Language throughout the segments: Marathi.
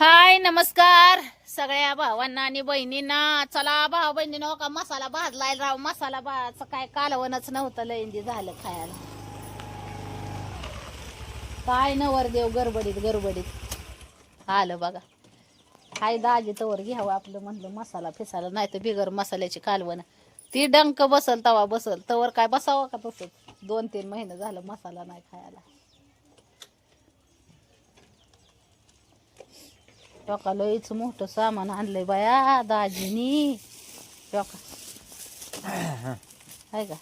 हाय नमस्कार. सगळ्या भावांना आणि बहिणींना. चला भाव बहिणीनो हो का? मसाला भाजलाय. राव मसाला भाज काय कालवणच नव्हतं. लयंदी म्हणजे झालं खायला. काय नवर देव गडबडीत गडबडीत. आलं बघा. हाय दाजी तवर घ्यावं आपलं म्हणलं मसाला फिसाला नाही तर बिगर मसाल्याची कालवण. ती डंक बसल तवा बसल. तवर काय बसावं का बसल? दोन तीन महिने झालं मसाला नाही खायला. टोका लईच मोठं सामान आणलंय बाया दाजीनी टोका. आहे का?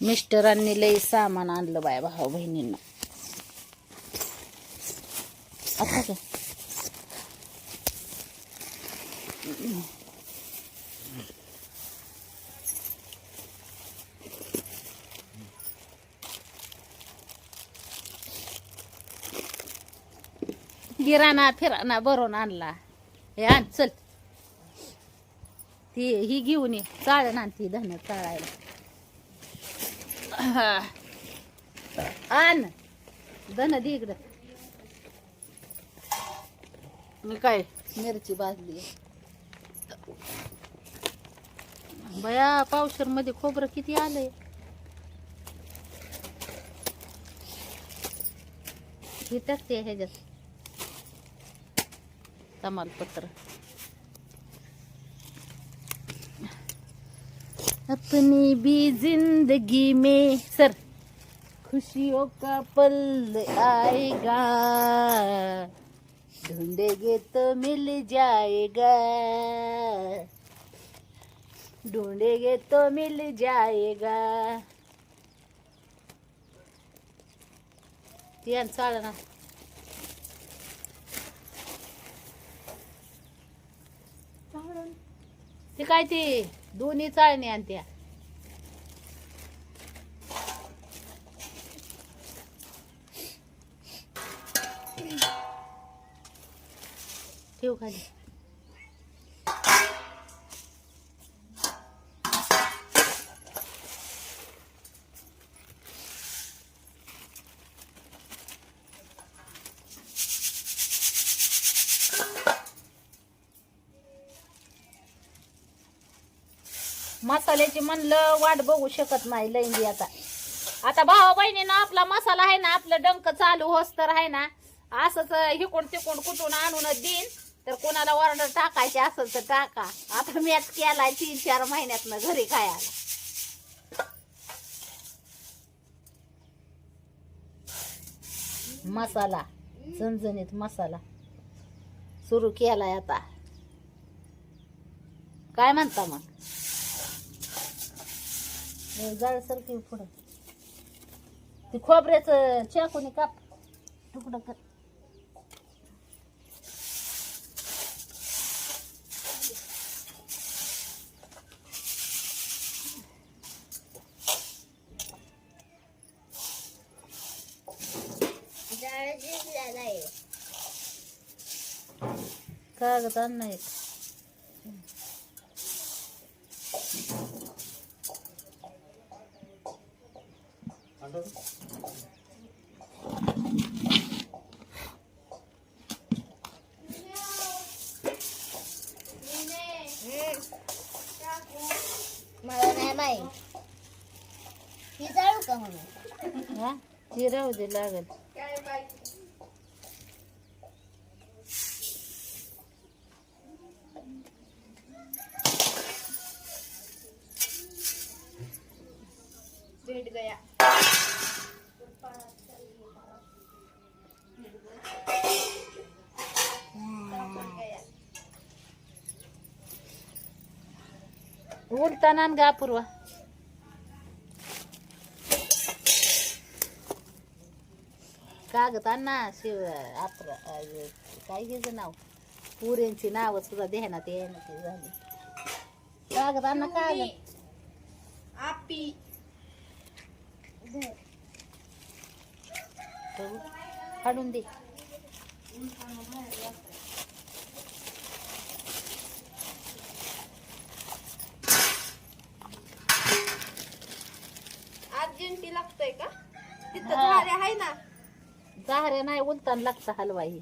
मिस्टरांनी लई सामान आणलं बाया भाऊ बहिणींना. आता का गिराणा फिराणा भरून आणला. हे आण चल. ती ही घेऊन ये. चाळ ना ती धन चाळायला हा. आण. धन दे इकडं. मी काय? मिरची भाजली. बया पावशरमध्ये खोबरं किती आलंय? हे टाकते ह्याच्यात. तमालपत्र अपनी भी ज़िंदगी में सर खुशियों का पल आएगा। ढूंढेंगे तो मिल जाएगा। ढूंढेंगे तो मिल जाएगा। ती आण काय ते? दोन्ही चाळणी आणत्या. ठेव खाली. मसाल्याची म्हणलं वाट बघू शकत नाही लैंगी आता. आता भावा बहिणीनं आपला मसाला आहे ना आपलं डंक चालू होस तर आहे ना असंच हिकून तिकून कुठून आणून देईन. तर कोणाला ऑर्डर टाकायची असेल तर टाका. आता मीच केलाय तीन चार महिन्यातनं घरी खायला. मसाला झणझणीत मसाला सुरू केलाय आता. काय म्हणता मग? जाळ सरकी पुढं. ते खोबऱ्याचं चाकूने काप. तुकडं कर. कागद आण नाही मला नाही माहीत ही जाळू का म्हणून हा? ती दे लागल. भेट नान गा पूर्वा कागद ना शिव आपलं अं, काय घ्यायचं नाव? पुऱ्यांची नाव सुद्धा ध्यानात येणं ते झाली. कागद ना कागद आपी. बघू. काढून दे. अर्जंटी लागतंय का? तिथं. झाले आहे ना? गाऱ्या नाही उलतान लागतं हलवा ही.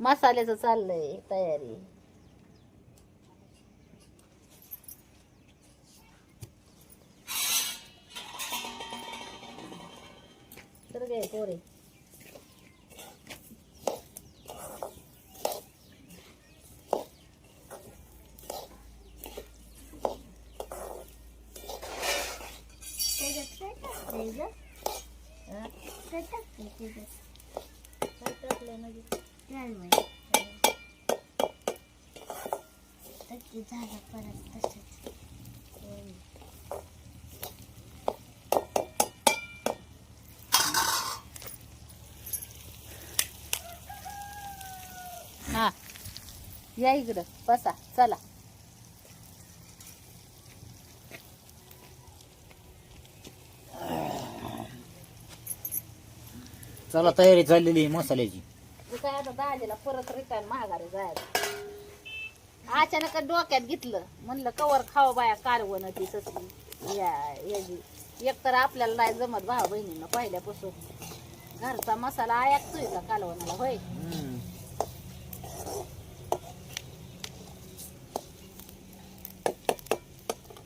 मसाल्याचं चाललंय तयारी. तर गे पोरे. त्याच्यात काय टाकलंय ग? हा? काय टाकलंय त्याच्यात? काय टाकलंय म्हणजे? नाही माहीत. तर ते झालं परत तसंच. हा. या इकडं. बसा. चला. चला तयारी झालेली आहे मसाल्याची. काय आता दाजीला परत रिटर्न महागारी जायला अचानक डोक्यात घेतलं. म्हणलं कवर खाव बाया कारवण ती तसली या याची एक तर आपल्याला नाही जमत भाऊ बहिणींना पहिल्यापासून. घरचा मसाला ऐकतोय का कालवणाला होय?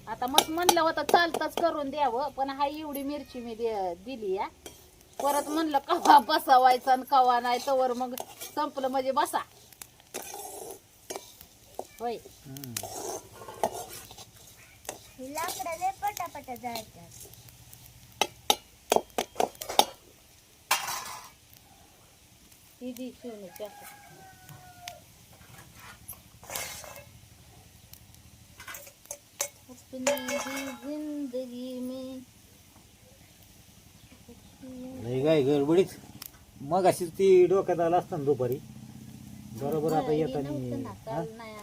आता मग म्हणलं होतं चालतच करून द्यावं पण हा एवढी मिरची मी दे- दिली या परत म्हणलं कवा बसावायचं आणि कवा नाही तवर मग संपलं म्हणजे बसा. होय. लाकडं लय पटापटा जायचं ती दी शिवणीची अपनी ही जिंदगी में लय काय गडबडीत मग अशीच ती डोक्यात आला असतं ना दुपारी. बरोबर आता येताना हा? नाही.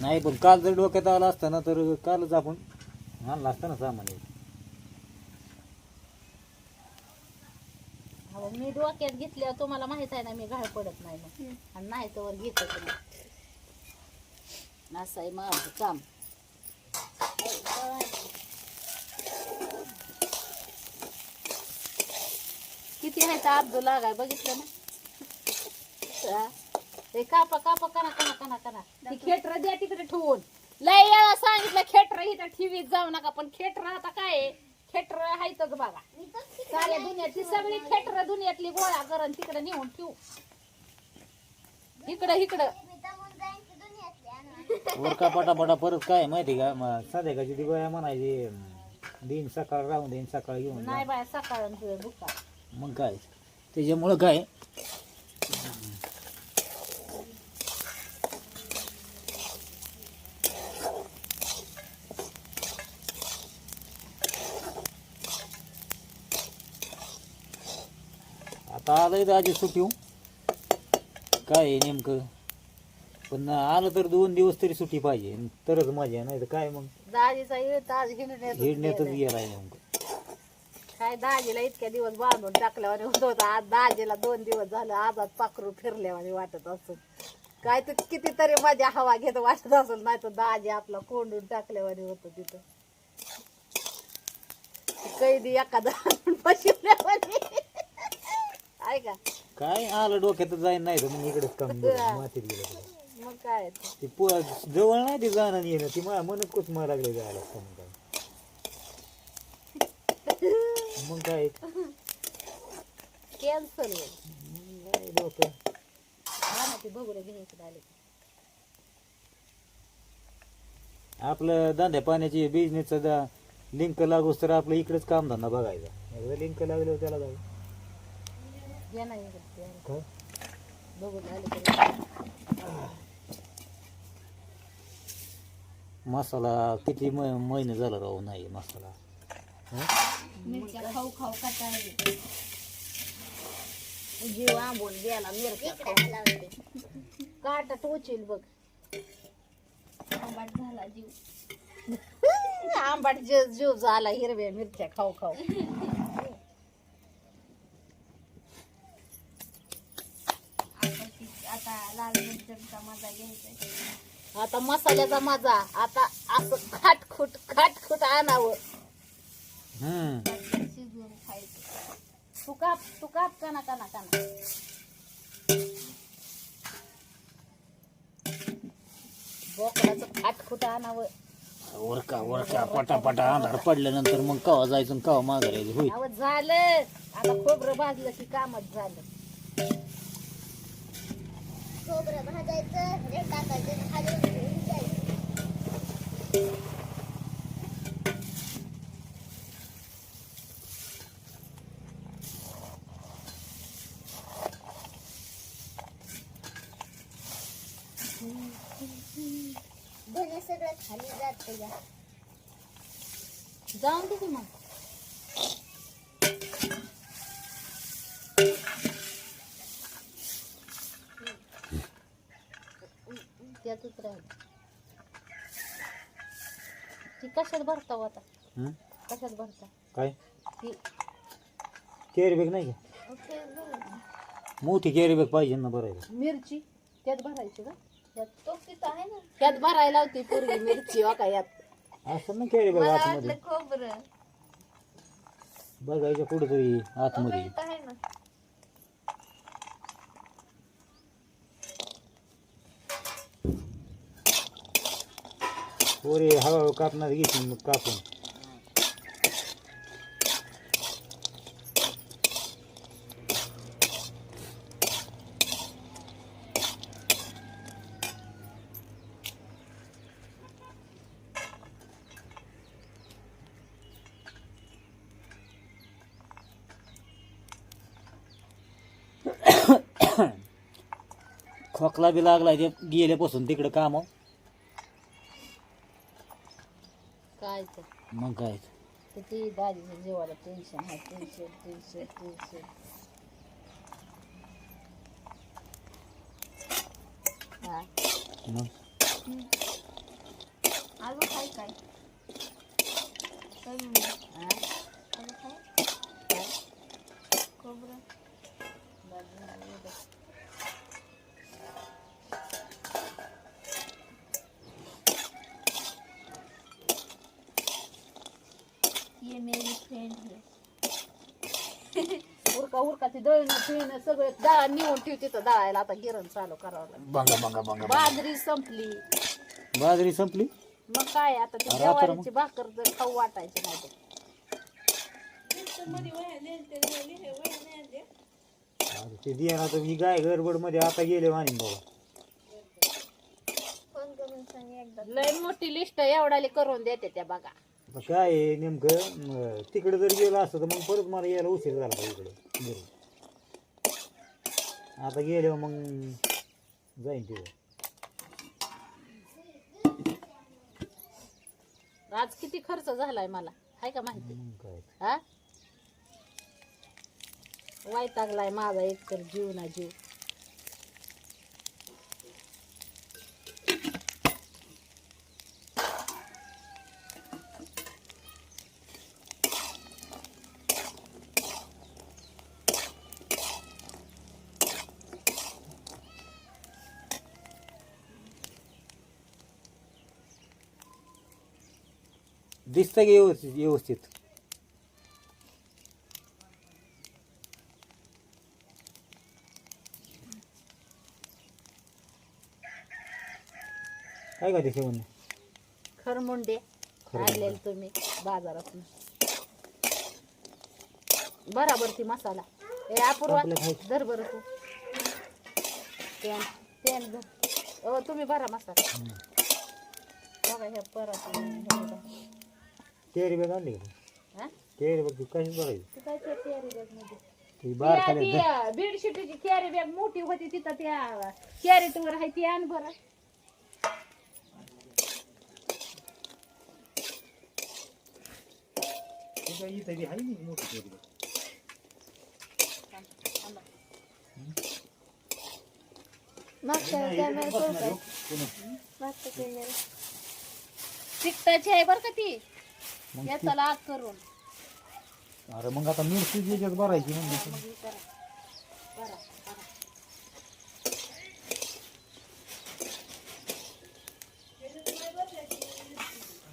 नाही पण काल जर डोक्यात आला असतं ना तर कालच आपण आणलं असतं ना सामान. हे. अहो, मी डोक्यात घेतल्यावर तुम्हाला माहीत आहे ना मी घाळ पडत नाही मग. आणि नाही तर घेतच नाही असं आहे माझं काम. किती आहे तर अर्ध लागाय बघितलं ना. ते कापा कापा कना कना कना कना ती खेटर द्या तिकडे ठेवून. लय वेळा सांगितलं खेटर इथं ठेवीत जाऊ नका पण खेटर आता काय आहे? खेटर आहेतच बघा साऱ्या दुनियातली सगळी खेटर दुनियातली गोळा करून तिकडे नेऊन ठेवू. इकडं इकडं. वर का पटापटा परत काय माहिती का? मग संध्याकाळची ती गोया म्हणायची अं, दिन सकाळ राहून देईन सकाळ घेऊन जा. नाही बाय सकाळ बुका मग काय? त्याच्यामुळं काय? आता आलंय दाजी सुट्टी काय आहे नेमकं? पण आलं तर दोन दिवस तरी सुट्टी पाहिजे. तरच मजा नाही तर काय मग? दाजीचा हिंडण्यातच. गेलाय नेमकं. काय दाजीला इतक्या दिवस बांधून टाकल्यावाने होत होतं. आज दाजीला दोन दिवस झालं आजात पाखरू फिरल्यावाने वाटत असेल. काय तर कितीतरी माझ्या हवा घेत वाटत असेल नाही तर दाजी आपला कोंडून टाकल्यावाने होत तिथं. कैदी एखादा बसवल्यावाने. ऐका काय आलं डोक्यात जाईन नाही तर मग इकडेच काम मातीत गेलं मग काय? ते. ती पो जवळ नाही ती जाणं येणं ती मला म्हणत कोच मला लागले जायला असतं मग काय मग काय? कॅन्सल ते बघून घ्यायचं आले आपलं धंद्या पाण्याची बिझनेसचा लिंक लागूस तर आपलं इकडेच कामधंदा बघायचा. एकदा लिंक लागल्यावर त्याला जाऊ. बघून आले मसाला किती म- महिने झाला राहू नाही मसाला. मिरच्या खाऊ खाऊ जीव आंबून गेला मिरच्या खाऊन. काटा टोचील बघ. आंबाट झाला जीव. आंबाट जीव जीव झाला हिरव्या मिरच्या खाऊ खाऊ. आता ती- आता लाल मिरच्याचा मजा घ्यायचा आता मसाल्याचा मजा. आता असं खाटखुट खाटखुट आणावं. शिजवून खायचं तू काप तू काप काना काना काना बोकडाचं खाटखुट आणावं वरका वरका पटापटा अंधार पडल्यानंतर मग कवा जायचं आणि कवा माघार यायचं? अहो झालं. आता खोबरं भाजलं की कामच झालं. खोबरं भाजायचं हे टाकायचं खाली धने सगळं खाली जात या जाऊन दे मग त्यातच राहील ती कशात भरता हो आता हम्म? कशात भरता काय? ती कॅरी बॅग नाही का? मोठी कॅरी बॅग पाहिजे ना बरं मिरची त्यात भरायची का? त्यात तो तिथं आहे ना. त्यात भरायला होती पूर्वी मिरची हो का यात. असं ना बॅग मला आतमध्ये. खोबरं. बघायच्या पुढे तरी आतमध्ये. इथं आहे ना. पोरे हळूहळू कापणार घेतील मग कापून. खोकला बी लागलाय ते गेल्यापासून तिकडे काम. काय तर मग काय? किती दादीच्या जीवाला टेन्शन आहे टेन्शन टेन्शन टेन्शन हा. मग? आलू खाय काय? काय म्हणलं? हा? खोबरं? ती दळणं फिरणं सगळं डाळ निवून ठेव तिथं दळायला आता गिरण चालू करावं लागेल. बंगा बंगा बंगा बाजरी संपली. बाजरी संपली? मग काय आता ती अरे आता ज्वारीची भाकर जर खाऊ वाटायची नाही तर. आता ते दिया ना तर ही गाय गडबडमध्ये आता गेले वाणी बाबा. लय मोठी लिस्ट एवढाली करून देते त्या बघा. आता काय आहे नेमकं तिकडे जर गेलं असतं तर मग परत मला यायला उशीर झाला पाहिजे इकडे. आता गेल्यावर मग जाईन तिथं आज किती खर्च झालाय मला? हाय का माहिती? मग काय हा? वैतागलाय माझा एक तर जीव ना जीव. दिसतं की व्यवस्थित व्यवस्थित. काय का ते म्हणणं खरमुंडे. आणलेले तुम्ही बाजारातून. बराबर ती मसाला. ए अपूर्वा आपलं खायचं. धर बरं तू. पेन पेन धर. ओ तुम्ही भरा मसाला. बघा ह्या परत कॅरी बॅग आणली का? हा? कॅरी बॅग कशी बघायची ती काय त्या कॅरी बॅगमध्ये? ती बाहेर त्या- खाली ती, अं, बेडशीटची कॅरी बॅग मोठी होती तिथं त्या कॅरेटवर आहे ती आण बरं. मागच्या कॅमेरा मागच्या कॅमेरा तिकटाची आहे बरं का ती? मग याचा लाग करून अरे मग आता मिरची याच्यात भरायची म्हणजे मग हे करा. करा, करा.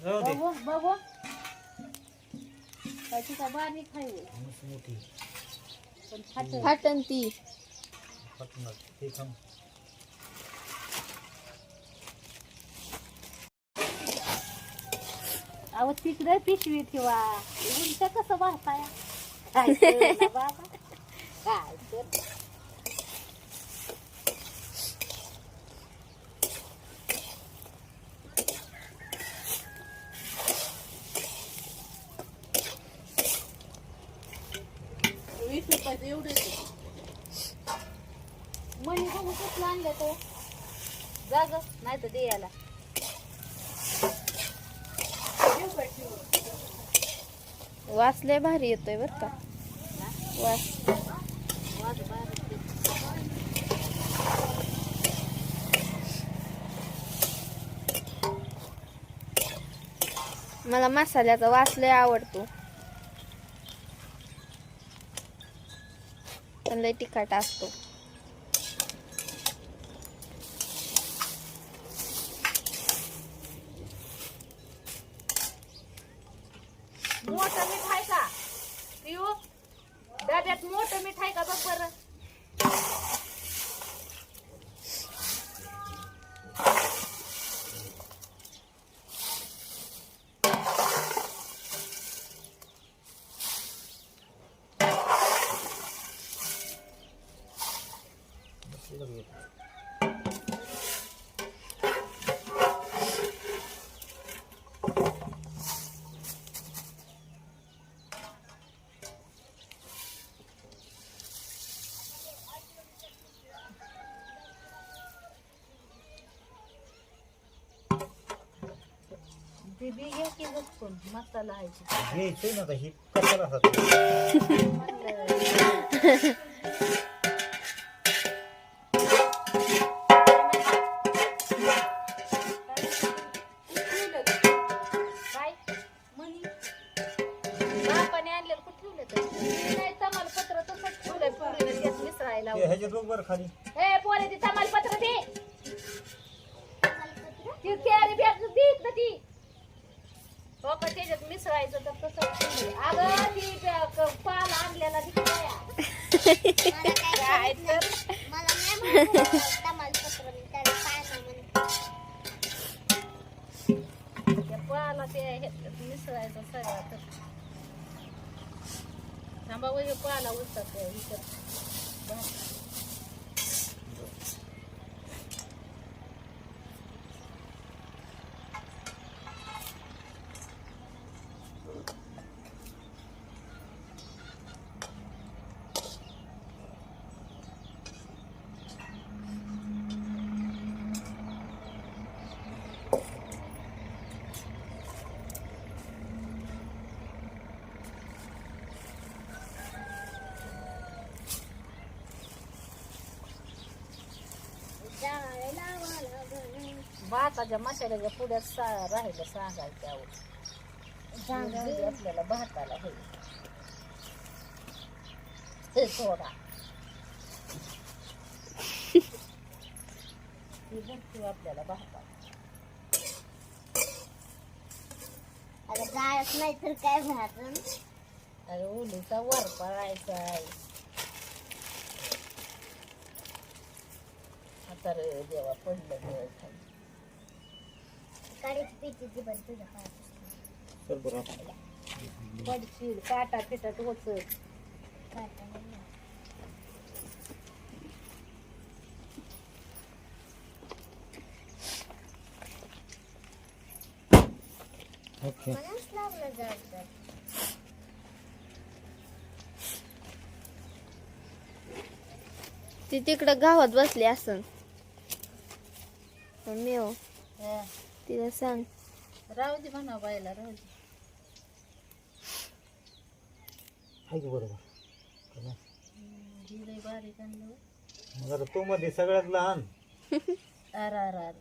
जाऊ दे. बघू बघू बारीक. मस्त मोठी पण. फाटन ती फाटणार ते थांब अहो तिकडे पिशवी ठेवा. उलट कसं वाहताय काय बाबा? काय तर वीस रुपयाचं एवढं मणी बघू कसलं आणलं तो? जाग नाही तर दे याला. वास लय भारी येतोय बर का. वास. मला मसाल्याचा वास लय आवडतो. पण लय तिखट असतो मोठं मीठ आहे का पिऊ डब्यात मोठं मीठ आहे का बघ बरं दीदी घे की बघून मसाला आहे की. घ्यायचंय ना आता ही कशाला म्हणलं. हो का त्याच्यात मिसळायचं तर तसं ठेवलंय. अगं ती पाल आणलेला दिसतोय मला काय नाही. मला नाही माहिती तमालपत्र मी त्याला काय नाही म्हणते. त्या पाला ते ह्याच्यात मिसळायचं सगळं तर थांबा वय पाला उचतात त्या ह्याच्यात जायला मला घरी. भाताच्या मसाल्याच्या पुढ्यात सा राहिलं सांगायचं त्यावर सांगायचं आपल्याला भाताला हे हे सोडा हे बघतो आपल्याला भाताला अगं जायच नाही तर काय भाजून अरे उलीचा वर पळायचा आहे आता रे देवा पडलं देव खाली. काडीची पिचीची पण तुझ्या हातात. चल बरं आता. पडशील काटा पिटाट होत काटा नाही. ओके मलाच लागलं जायचं ती तिकडं गावात बसली असन मम्मी हो तिला सांग. राहू दे म्हणा बायला राहू दे. आहे की बरोबर. चला. ही लई बारीक आणलं मग आता तो मध्ये सगळ्यात लहान. अर अर अर.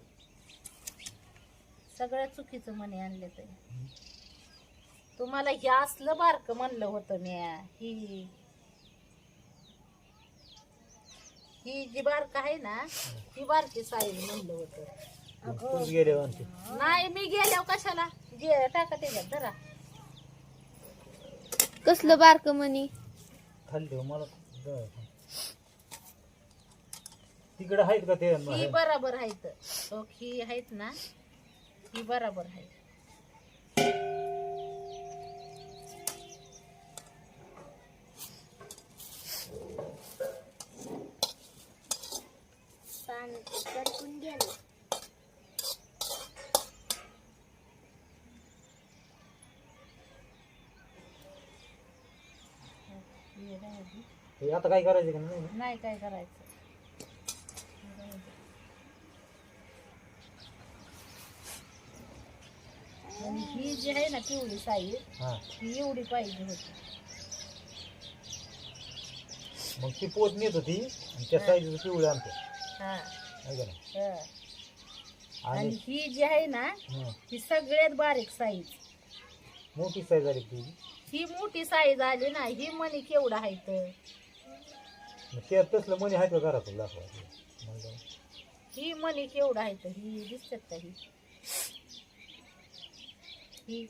सगळ्या चुकीचं म्हणे आणलं ते. तुम्हाला हे असलं बारक म्हणलं होतं मी ही ही जी बारक आहे ना ती बारकी साईज म्हणलं होतं. तूच गेले नाही मी गेल्यावर कशाला? जे टाका त्याच्यात जरा कसलं बारक मनी खाली ठेव मला द- तिकडे आहेत का ते? ही बराबर आहेत. हो, ही आहेत ना? ही बराबर आहे पाणी करपून गेलं हे राहू दे. हे आता काय करायचं का नाही? नाही काय करायचं? आणि ही जी आहे ना पिवळी साईज हा. ही एवढी पाहिजे होती. मग ती पोत नेत होती आणि त्या साईजचं पिवळे आणतो. हा. आहे का नाही? हा. आणि आणि ही जी आहे ना हं, ही सगळ्यात बारीक साईज मोठी साईज आली ती. ही मोठी साईज आली ना ही मनी केवढा आहे तर त्या तसलं मनी आहेत का घरात दाखवा. ही मनी केवढा आहे तर ही दिसतात का ही? ही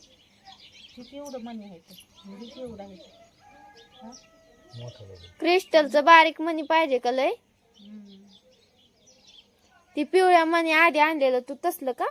ही केवढं मनी आहे तर? ही केवढं आहे तर? मोठं बघू क्रिस्टलचं बारीक मनी पाहिजे का लय? हम्म. ती पिवळ्या मनी आधी आणलेलं तू तसलं का?